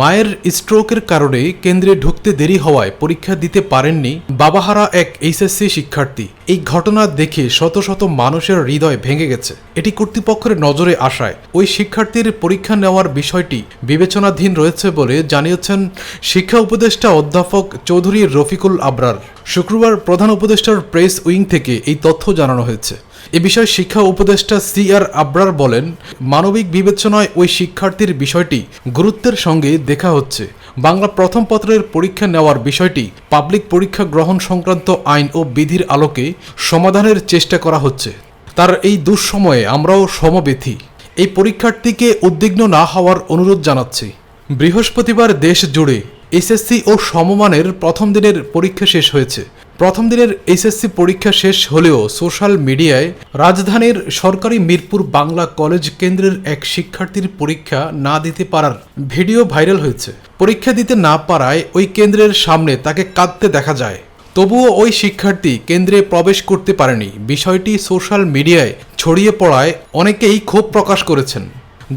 মায়ের স্ট্রোকের কারণে কেন্দ্রে ঢুকতে দেরি হওয়ায় পরীক্ষা দিতে পারেননি বাবাহারা এক এইচএসসি শিক্ষার্থী। এই ঘটনা দেখে শত শত মানুষের হৃদয় ভেঙে গেছে। এটি কর্তৃপক্ষের নজরে আসায়। ওই শিক্ষার্থীর পরীক্ষা নেওয়ার বিষয়টি বিবেচনাধীন রয়েছে বলে জানিয়েছেন শিক্ষা উপদেষ্টা অধ্যাপক চৌধুরী রফিকুল আবরার। শুক্রবার প্রধান উপদেষ্টার প্রেস উইং থেকে এই তথ্য জানানো হয়েছে। এ বিষয়ে শিক্ষা উপদেষ্টা সি আর আবরার বলেন, মানবিক বিবেচনায় ওই শিক্ষার্থীর বিষয়টি গুরুত্বের সঙ্গে দেখা হচ্ছে। বাংলা প্রথম পত্রের পরীক্ষা নেওয়ার বিষয়টি পাবলিক পরীক্ষা গ্রহণ সংক্রান্ত আইন ও বিধির আলোকে সমাধানের চেষ্টা করা হচ্ছে। তার এই দুঃসময়ে আমরাও সমবেথী। এই পরীক্ষার্থীকে উদ্বিগ্ন না হওয়ার অনুরোধ জানাচ্ছি। বৃহস্পতিবার দেশ জুড়ে এসএসসি ও সমমানের প্রথম দিনের পরীক্ষা শেষ হয়েছে। প্রথম দিনের এসএসসি পরীক্ষা শেষ হলেও সোশ্যাল মিডিয়ায় রাজধানীর সরকারি মিরপুর বাংলা কলেজ কেন্দ্রের এক শিক্ষার্থীর পরীক্ষা না দিতে পারার ভিডিও ভাইরাল হয়েছে। পরীক্ষা দিতে না পারায় ওই কেন্দ্রের সামনে তাকে কাঁদতে দেখা যায়। তবুও ওই শিক্ষার্থী কেন্দ্রে প্রবেশ করতে পারেনি। বিষয়টি সোশ্যাল মিডিয়ায় ছড়িয়ে পড়ায় অনেকেই ক্ষোভ প্রকাশ করেছেন।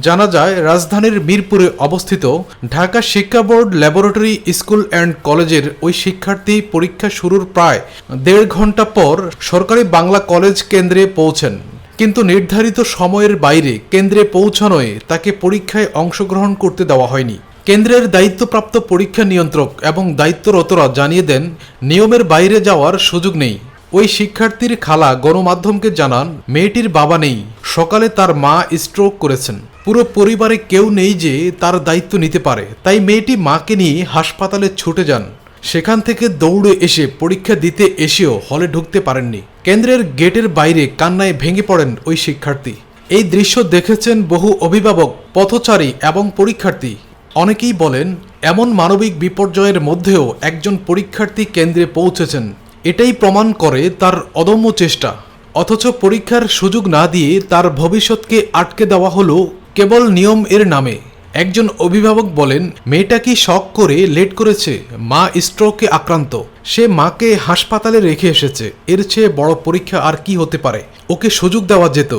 জানা যায়, রাজধানীর মিরপুরে অবস্থিত ঢাকা শিক্ষা বোর্ড ল্যাবরেটরি স্কুল অ্যান্ড কলেজের ওই শিক্ষার্থী পরীক্ষা শুরুর প্রায় দেড় ঘণ্টা পর সরকারি বাংলা কলেজ কেন্দ্রে পৌঁছেন। কিন্তু নির্ধারিত সময়ের বাইরে কেন্দ্রে পৌঁছানোয় তাকে পরীক্ষায় অংশগ্রহণ করতে দেওয়া হয়নি। কেন্দ্রের দায়িত্বপ্রাপ্ত পরীক্ষা নিয়ন্ত্রক এবং দায়িত্বরতরা জানিয়ে দেন, নিয়মের বাইরে যাওয়ার সুযোগ নেই। ওই শিক্ষার্থীর খালা গণমাধ্যমকে জানান, মেয়েটির বাবা নেই। সকালে তার মা স্ট্রোক করেছেন। পুরো পরিবারে কেউ নেই যে তার দায়িত্ব নিতে পারে। তাই মেয়েটি মাকে নিয়ে হাসপাতালে ছুটে যান। সেখান থেকে দৌড়ে এসে পরীক্ষা দিতে এসেও হলে ঢুকতে পারেননি। কেন্দ্রের গেটের বাইরে কান্নায় ভেঙে পড়েন ওই শিক্ষার্থী। এই দৃশ্য দেখেছেন বহু অভিভাবক, পথচারী এবং পরীক্ষার্থী। অনেকেই বলেন, এমন মানবিক বিপর্যয়ের মধ্যেও একজন পরীক্ষার্থী কেন্দ্রে পৌঁছেছেন। এটাই প্রমাণ করে তার অদম্য চেষ্টা। অথচ পরীক্ষার সুযোগ না দিয়ে তার ভবিষ্যৎকে আটকে দেওয়া হলো কেবল নিয়ম এর নামে। একজন অভিভাবক বলেন, মেয়েটা কি শখ করে, লেট করেছে? মা স্ট্রোকে আক্রান্ত। সে মাকে হাসপাতালে রেখে এসেছে। এর চেয়ে বড় পরীক্ষা আর কি হতে পারে? ওকে সুযোগ দেওয়া যেত।